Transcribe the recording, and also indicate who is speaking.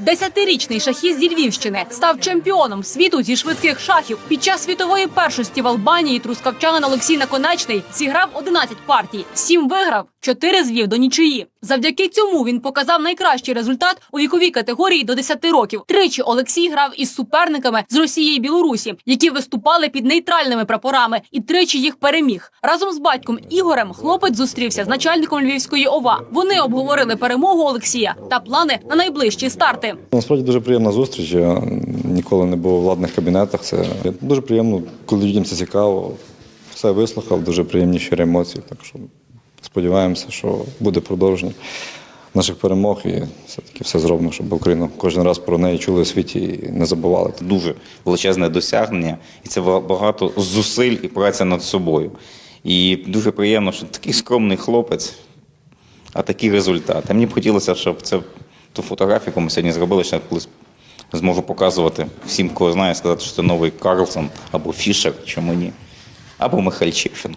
Speaker 1: Десятирічний шахіст зі Львівщини став чемпіоном світу зі швидких шахів. Під час світової першості в Албанії трускавчанин Олексій Наконечний зіграв 11 партій, 7 виграв, 4 звів до нічиї. Завдяки цьому він показав найкращий результат у віковій категорії до 10 років. Тричі Олексій грав із суперниками з Росії і Білорусі, які виступали під нейтральними прапорами, і тричі їх переміг. Разом з батьком Ігорем хлопець зустрівся з начальником Львівської ОВА. Вони обговорили перемогу Олексія та плани на найближчі старти.
Speaker 2: Насправді дуже приємна зустріч. Я ніколи не був у владних кабінетах. Це дуже приємно, коли людям це цікаво. Все вислухав, дуже приємні щирі емоції. Так що сподіваємося, що буде продовження наших перемог і все-таки все зроблено, щоб Україну кожен раз про неї чули у світі і не забували.
Speaker 3: Це дуже величезне досягнення, і це багато зусиль і праця над собою. І дуже приємно, що такий скромний хлопець, а такий результат. А мені б хотілося, щоб це ту фотографію, яку ми сьогодні зробили, ще колись зможу показувати всім, кого знає, сказати, що це новий Карлсон або Фішер, чому ні, або Михайль Чешин.